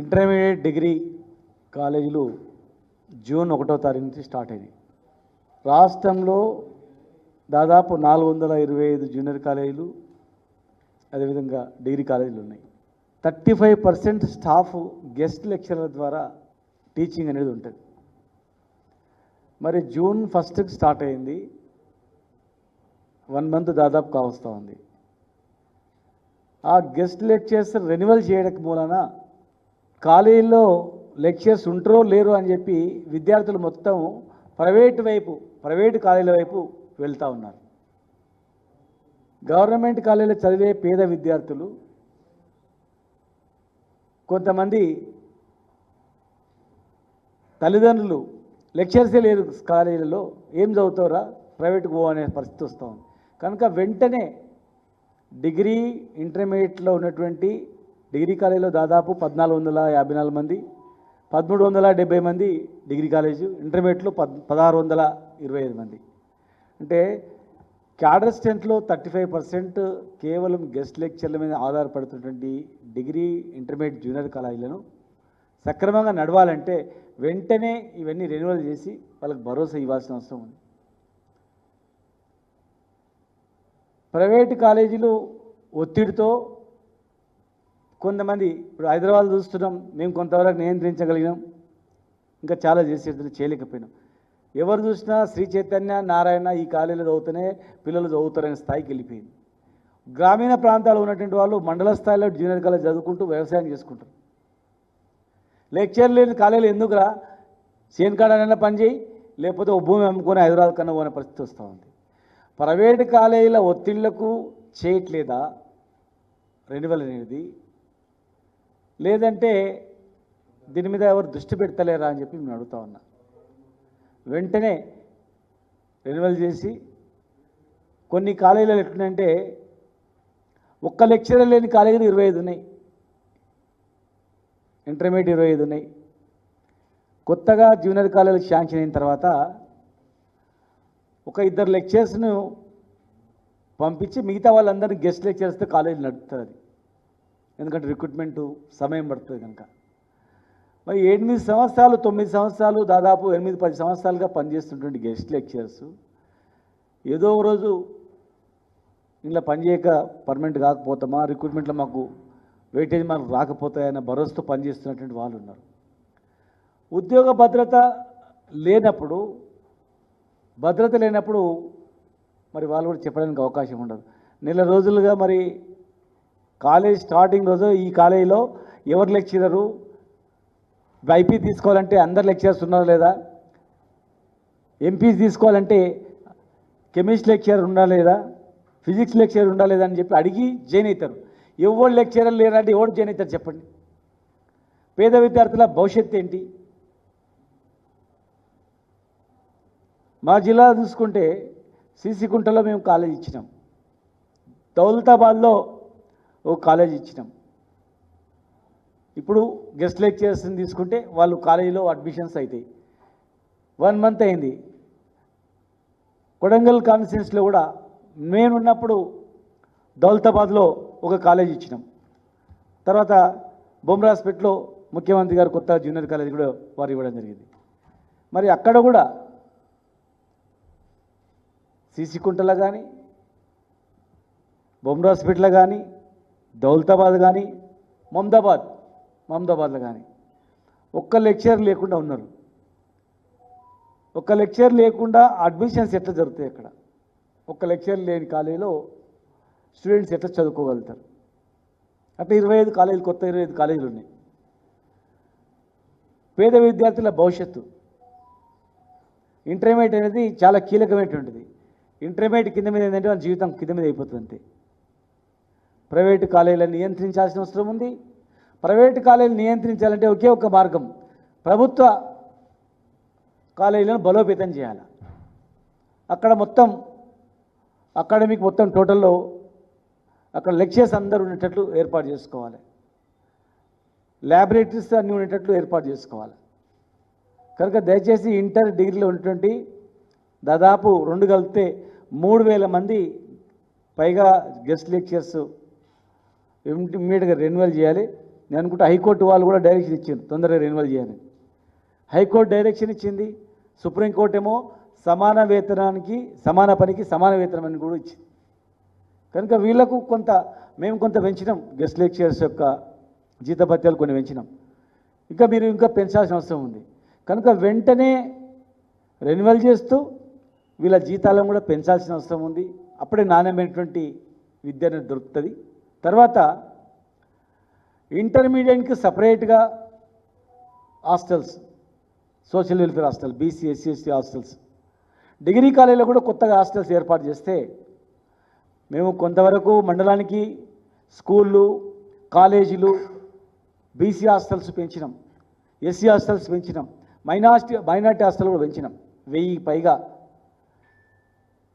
Intermediate degree కాలేజీలు June ఒకటో తారీఖు నుంచి స్టార్ట్ అయినాయి. రాష్ట్రంలో దాదాపు నాలుగు వందల ఇరవై ఐదు జూనియర్ కాలేజీలు అదేవిధంగా డిగ్రీ కాలేజీలు ఉన్నాయి. Thirty five percent staff guest lecturer ద్వారా టీచింగ్ అనేది ఉంటుంది. మరి జూన్ ఫస్ట్కి స్టార్ట్ అయింది. వన్ మంత్ దాదాపు కావస్తూ ఉంది. ఆ గెస్ట్ లెక్చర్స్ రెన్యువల్ చేయడం మూలన కాలేజీలో లెక్చర్స్ ఉంటారో లేరు అని చెప్పి విద్యార్థులు మొత్తం ప్రైవేట్ వైపు ప్రైవేట్ కాలేజీల వైపు వెళ్తూ ఉన్నారు. గవర్నమెంట్ కాలేజీలో చదివే పేద విద్యార్థులు కొంతమంది తల్లిదండ్రులు లెక్చర్సే లేరు కాలేజీలలో ఏం చదువుతారా ప్రైవేట్కి పో అనే పరిస్థితి వస్తూ ఉంది కనుక వెంటనే డిగ్రీ ఇంటర్మీడియట్లో ఉన్నటువంటి డిగ్రీ కాలేజీలో దాదాపు పద్నాలుగు వందల యాభై నాలుగు మంది పదమూడు వందల డెబ్బై మంది డిగ్రీ కాలేజు ఇంటర్మీడియట్లో పద్ పదహారు వందల ఇరవై ఐదు మంది. అంటే క్యాడర్ స్ట్రెంత్లో థర్టీ ఫైవ్ పర్సెంట్ కేవలం గెస్ట్ లెక్చర్ల మీద ఆధారపడుతున్నటువంటి డిగ్రీ ఇంటర్మీడియట్ జూనియర్ కాలేజీలను సక్రమంగా నడవాలంటే వెంటనే ఇవన్నీ రెన్యువల్ చేసి వాళ్ళకి భరోసా ఇవ్వాల్సిన అవసరం ఉంది. ప్రైవేట్ కాలేజీలు ఒత్తిడితో కొంతమంది ఇప్పుడు హైదరాబాద్ చూస్తున్నాం మేము కొంతవరకు నియంత్రించగలిగినాం. ఇంకా చాలా చేసేది చేయలేకపోయినాం. ఎవరు చూసినా శ్రీ చైతన్య నారాయణ ఈ కాలేజీలో చదువుతూనే పిల్లలు చదువుతారనే స్థాయికి వెళ్ళిపోయింది. గ్రామీణ ప్రాంతాల్లో ఉన్నటువంటి వాళ్ళు మండల స్థాయిలో జూనియర్ కాలేజ్ చదువుకుంటూ వ్యవసాయం చేసుకుంటారు. లెక్చర్ లేని కాలేజీలు ఎందుకురా? సేన్ కాడనైనా పనిచేయి లేకపోతే ఓ భూమి అమ్ముకొని హైదరాబాద్ కన్నా పోయిన పరిస్థితి వస్తూ ఉంది. ప్రైవేట్ కాలేజీల ఒత్తిళ్ళకు చేయట్లేదా? రెండు వేల ఎనిమిది లేదంటే దీని మీద ఎవరు దృష్టి పెడతలేరా అని చెప్పి మేము అడుగుతా ఉన్నా. వెంటనే రెన్యువల్ చేసి కొన్ని కాలేజీలు ఎట్లుందంటే ఒక్క లెక్చరర్ లేని కాలేజీలు ఇరవై ఐదు ఉన్నాయి. ఇంటర్మీడియట్ ఇరవై ఐదు ఉన్నాయి. కొత్తగా జూనియర్ కాలేజీలు శాంక్షన్ అయిన తర్వాత ఒక ఇద్దరు లెక్చర్స్ను పంపించి మిగతా వాళ్ళందరినీ గెస్ట్ లెక్చర్స్తో కాలేజీ నడుపుతుంది అది. ఎందుకంటే రిక్రూట్మెంట్ సమయం పడుతుంది కనుక. మరి ఎనిమిది సంవత్సరాలు తొమ్మిది సంవత్సరాలు దాదాపు ఎనిమిది పది సంవత్సరాలుగా పనిచేస్తున్నటువంటి గెస్ట్ లెక్చర్స్ ఏదో ఒక రోజు ఇలా పనిచేయక పర్మనెంట్ కాకపోతామా రిక్రూట్మెంట్లో మాకు వెయిటేజ్ మనకు రాకపోతాయన్న భరోసాతో పనిచేస్తున్నటువంటి వాళ్ళు ఉన్నారు. ఉద్యోగ భద్రత లేనప్పుడు భద్రత లేనప్పుడు మరి వాళ్ళు కూడా చెప్పడానికి అవకాశం ఉండదు. నెల రోజులుగా మరి కాలేజ్ స్టార్టింగ్ రోజు ఈ కాలేజీలో ఎవరు లెక్చరరు? ఐపీ తీసుకోవాలంటే అందరు లెక్చరర్స్ ఉన్నారా లేదా? ఎంపీ తీసుకోవాలంటే కెమిస్ట్రీ లెక్చరర్ ఉండాలి లేదా? ఫిజిక్స్ లెక్చరర్ ఉండాలి లేదా అని చెప్పి అడిగి జాయిన్ అవుతారు. ఎవరు లెక్చరర్ లేరంటే ఎవరు జాయిన్ అవుతారు చెప్పండి. పేద విద్యార్థుల భవిష్యత్తు ఏంటి? మా జిల్లా చూసుకుంటే సీసీకుంటలో మేము కాలేజ్ ఇచ్చినాం. దౌలతాబాద్లో ఓ కాలేజ్ ఇచ్చినాం. ఇప్పుడు గెస్ట్ లెక్చర్స్ని తీసుకుంటే వాళ్ళు కాలేజీలో అడ్మిషన్స్ అవుతాయి వన్ మంత్ అయింది. కొడంగల్ కాన్స్టిట్యున్సీలో కూడా నేనున్నప్పుడు దౌలతాబాద్లో ఒక కాలేజ్ ఇచ్చినాం. తర్వాత బొమ్రాస్పేట్లో ముఖ్యమంత్రి గారు కొత్త జూనియర్ కాలేజ్ కూడా వారు ఇవ్వడం జరిగింది. మరి అక్కడ కూడా సీసీకుంటలో కానీ బొమ్రాస్పేట్లో కానీ దౌలతాబాద్ కానీ మమదాబాద్ మమదాబాద్లో కానీ. ఒక్క లెక్చర్ లేకుండా ఉన్నారు. ఒక్క లెక్చర్ లేకుండా అడ్మిషన్స్ ఎట్లా జరుగుతాయి అక్కడ? ఒక్క లెక్చర్ లేని కాలేజీలో స్టూడెంట్స్ ఎట్లా చదువుకోగలుగుతారు? అంటే ఇరవై ఐదు కాలేజీలు కొత్త ఇరవై ఐదు కాలేజీలు ఉన్నాయి. పేద విద్యార్థుల భవిష్యత్తు. ఇంటర్మీడియట్ అనేది చాలా కీలకమైనటువంటిది. ఇంటర్మీడియట్ కింద మీద ఏంటంటే వాళ్ళ జీవితం కింద మీద అయిపోతుంది అంతే. ప్రైవేటు కాలేజీలను నియంత్రించాల్సిన అవసరం ఉంది. ప్రైవేటు కాలేజీలు నియంత్రించాలంటే ఒకే ఒక మార్గం. ప్రభుత్వ కాలేజీలను బలోపేతం చేయాలి. అక్కడ మొత్తం అకాడమిక్ మొత్తం టోటల్లో అక్కడ లెక్చర్స్ అందరూ ఉండేటట్లు ఏర్పాటు చేసుకోవాలి. ల్యాబొరేటరీస్ అన్నీ ఉండేటట్లు ఏర్పాటు చేసుకోవాలి. కనుక దయచేసి ఇంటర్ డిగ్రీలో ఉన్నటువంటి దాదాపు రెండు కలిపితే మూడు వేల మంది పైగా గెస్ట్ లెక్చర్స్ ఇమ్మీడియట్గా రెన్యువల్ చేయాలి. నేను అనుకుంటే హైకోర్టు వాళ్ళు కూడా డైరెక్షన్ ఇచ్చింది తొందరగా రెన్యువల్ చేయాలి. హైకోర్టు డైరెక్షన్ ఇచ్చింది. సుప్రీంకోర్టు ఏమో సమాన వేతనానికి సమాన పనికి సమాన వేతనం అని కూడా ఇచ్చింది. కనుక వీళ్ళకు కొంత మేము కొంత పెంచినాం. గెస్ట్ లెక్చరర్స్ యొక్క జీతభత్యాలు కొన్ని పెంచినాం. ఇంకా మీరు ఇంకా పెంచాల్సిన అవసరం ఉంది. కనుక వెంటనే రెన్యువల్ చేస్తూ వీళ్ళ జీతాలను కూడా పెంచాల్సిన అవసరం ఉంది. అప్పుడే నాణ్యమైనటువంటి విద్య అనేది దొరుకుతుంది. తర్వాత ఇంటర్మీడియట్కి సపరేట్గా hostels social welfare hostel BC SC ST hostels. Degree కాలేజీలో కూడా కొత్తగా హాస్టల్స్ ఏర్పాటు చేస్తే మేము కొంతవరకు మండలానికి స్కూళ్ళు కాలేజీలు బీసీ హాస్టల్స్ పెంచినాం ఎస్సీ హాస్టల్స్ పెంచినాం మైనార్టీ మైనార్టీ హాస్టల్ కూడా పెంచినాం వెయ్యి పైగా.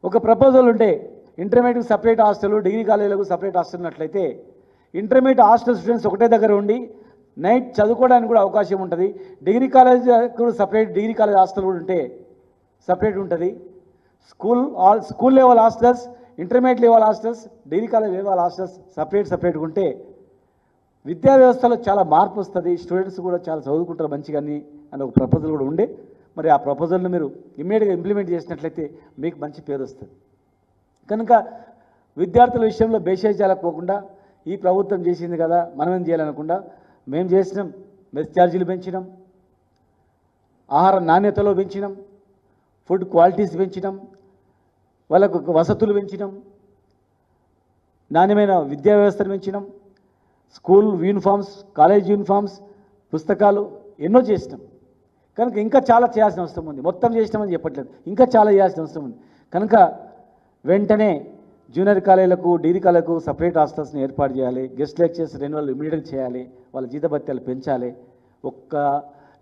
ఒక ప్రపోజల్ ఉంటే ఇంటర్మీడియట్ సపరేట్ హాస్టల్ డిగ్రీ కాలేజీలకు సపరేట్ హాస్టల్ ఉన్నట్లయితే ఇంటర్మీడియట్ హాస్టల్ స్టూడెంట్స్ ఒకటే దగ్గర ఉండి నైట్ చదువుకోవడానికి కూడా అవకాశం ఉంటుంది. డిగ్రీ కాలేజ్ కూడా సపరేట్ డిగ్రీ కాలేజ్ హాస్టల్ కూడా ఉంటే సపరేట్ ఉంటుంది. School all school level hostels intermediate level hostels degree college level hostels separate సపరేట్గా ఉంటే విద్యా వ్యవస్థలో చాలా మార్పు వస్తుంది. స్టూడెంట్స్ కూడా చాలా చదువుకుంటారు మంచిగా అని ఒక ప్రపోజల్ కూడా ఉండే. మరి ఆ ప్రపోజల్ని మీరు ఇమ్మీడియట్గా ఇంప్లిమెంట్ చేసినట్లయితే మీకు మంచి పేరు వస్తుంది. కనుక విద్యార్థుల విషయంలో బేషేజాలకు పోకుండా ఈ ప్రభుత్వం చేసింది కదా మనం ఏం చేయాలనకుండా మేము చేసినాం మెస్ ఛార్జీలు పెంచినాం ఆహార నాణ్యతలో పెంచినాం ఫుడ్ క్వాలిటీస్ పెంచినాం వాళ్ళకు వసతులు పెంచినాం నాణ్యమైన విద్యా వ్యవస్థను పెంచినాం స్కూల్ యూనిఫామ్స్ కాలేజ్ యూనిఫామ్స్ పుస్తకాలు ఎన్నో చేసినాం. కనుక ఇంకా చాలా చేయాల్సిన అవసరం ఉంది. మొత్తం చేసినామని చెప్పట్లేదు. ఇంకా చాలా చేయాల్సిన అవసరం ఉంది. కనుక వెంటనే జూనియర్ కాలేజీలకు డిగ్రీ కాలేజీలకు సపరేట్ హాస్టల్స్ని ఏర్పాటు చేయాలి. గెస్ట్ లెక్చర్స్ రెన్యువల్ ఇమీడియట్ చేయాలి. వాళ్ళ జీతభత్యాలు పెంచాలి. ఒక్క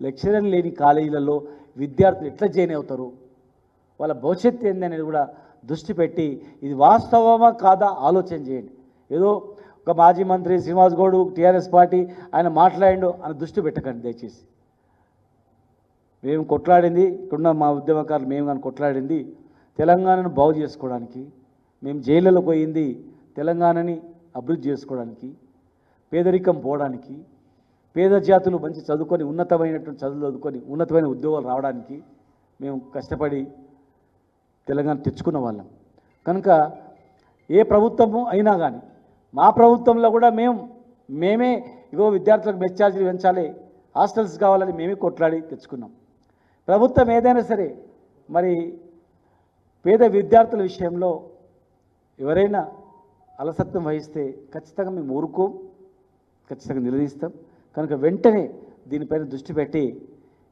లెక్చరర్ లేని కాలేజీలలో విద్యార్థులు ఎట్లా జాయిన్ అవుతారు? వాళ్ళ భవిష్యత్తు ఏంది అనేది కూడా దృష్టి పెట్టి ఇది వాస్తవమా కాదా ఆలోచన చేయండి. ఏదో ఒక మాజీ మంత్రి శ్రీనివాస్ గౌడ్ టీఆర్ఎస్ పార్టీ ఆయన మాట్లాడిండు అని దృష్టి పెట్టకండి దయచేసి. మేము కొట్లాడింది ఇక్కడున్న మా ఉద్యమకారులు మేము కానీ కొట్లాడింది తెలంగాణను బాగు చేసుకోవడానికి మేము జైళ్ళలో పోయింది తెలంగాణని అభివృద్ధి చేసుకోవడానికి పేదరికం పోవడానికి పేద జాతులు మంచి చదువుకొని ఉన్నతమైనటువంటి చదువులు చదువుకొని ఉన్నతమైన ఉద్యోగాలు రావడానికి మేము కష్టపడి తెలంగాణ తెచ్చుకున్న వాళ్ళం. కనుక ఏ ప్రభుత్వము అయినా కానీ మా ప్రభుత్వంలో కూడా మేము మేమే ఇగో విద్యార్థులకు మెస్ ఛార్జీలు పెంచాలి హాస్టల్స్ కావాలని మేమే కొట్లాడి తెచ్చుకున్నాం. ప్రభుత్వం ఏదైనా సరే మరి పేద విద్యార్థుల విషయంలో ఎవరైనా అలసత్వం వహిస్తే ఖచ్చితంగా మేము ఊరుకోం ఖచ్చితంగా నిలదీస్తాం. కనుక వెంటనే దీనిపైన దృష్టి పెట్టి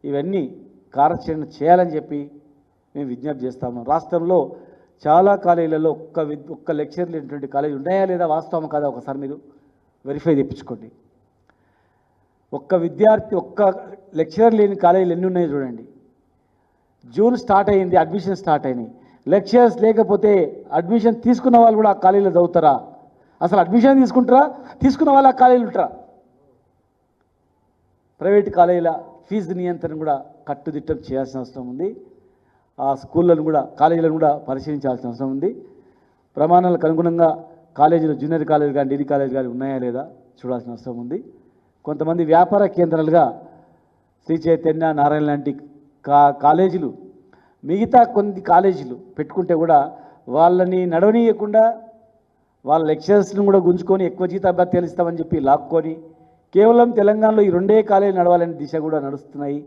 ఇవన్నీ కార్యాచరణ చేయాలని చెప్పి మేము విజ్ఞప్తి చేస్తాము రాష్ట్రంలో చాలా కాలేజీలలో ఒక్క విద్ ఒక్క లెక్చర్ లేనటువంటి కాలేజీ ఉన్నాయా లేదా వాస్తవం కాదా ఒకసారి మీరు వెరిఫై తెప్పించుకోండి ఒక్క విద్యార్థి ఒక్క లెక్చరర్ లేని కాలేజీలు ఎన్ని ఉన్నాయో చూడండి. జూన్ స్టార్ట్ అయింది అడ్మిషన్ స్టార్ట్ అయినాయి. లెక్చర్స్ లేకపోతే అడ్మిషన్ తీసుకున్న వాళ్ళు కూడా ఆ కాలేజీలో చదువుతారా? అసలు అడ్మిషన్ తీసుకుంటారా? తీసుకున్న వాళ్ళు ఆ కాలేజీలు ఉంటారా? ప్రైవేట్ కాలేజీల ఫీజు నియంత్రణ కూడా కట్టుదిట్టం చేయాల్సిన అవసరం ఉంది. ఆ స్కూళ్ళను కూడా కాలేజీలను కూడా పరిశీలించాల్సిన అవసరం ఉంది. ప్రమాణాలకు అనుగుణంగా కాలేజీలు జూనియర్ కాలేజ్ కానీ డిగ్రీ కాలేజ్ కానీ ఉన్నాయా లేదా చూడాల్సిన అవసరం ఉంది. కొంతమంది వ్యాపార కేంద్రాలుగా శ్రీ చైతన్య నారాయణ లాంటి కా కాలేజీలు మిగతా కొన్ని కాలేజీలు పెట్టుకుంటే కూడా వాళ్ళని నడవనీయకుండా వాళ్ళ లెక్చరర్స్ని కూడా గుంజుకొని ఎక్కువ జీతాభత్యాలు ఇస్తామని చెప్పి లాక్కొని కేవలం తెలంగాణలో ఈ రెండే కాలేజీలు నడవాలనే దిశ కూడా నడుస్తున్నాయి.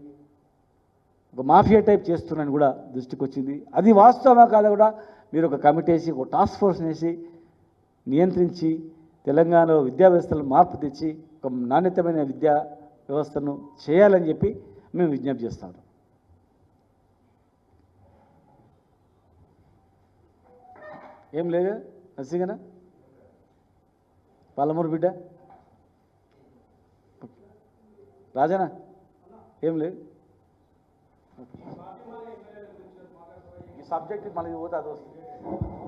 ఒక మాఫియా టైప్ చేస్తున్నాను కూడా దృష్టికి వచ్చింది. అది వాస్తవమా కాదా కూడా మీరు ఒక కమిటీ వేసి ఒక టాస్క్ ఫోర్స్ వేసి నియంత్రించి తెలంగాణలో విద్యా వ్యవస్థలో మార్పు తెచ్చి ఒక నాణ్యతమైన విద్యా వ్యవస్థను చేయాలని చెప్పి మేము విజ్ఞప్తి చేస్తాము ఏం లేదు నర్సింగనా? పాలమూరు బిడ్డ? రాజానా? ఏం లేదు. ఈ సబ్జెక్ట్ మళ్ళీ పోతే అది వస్తుంది.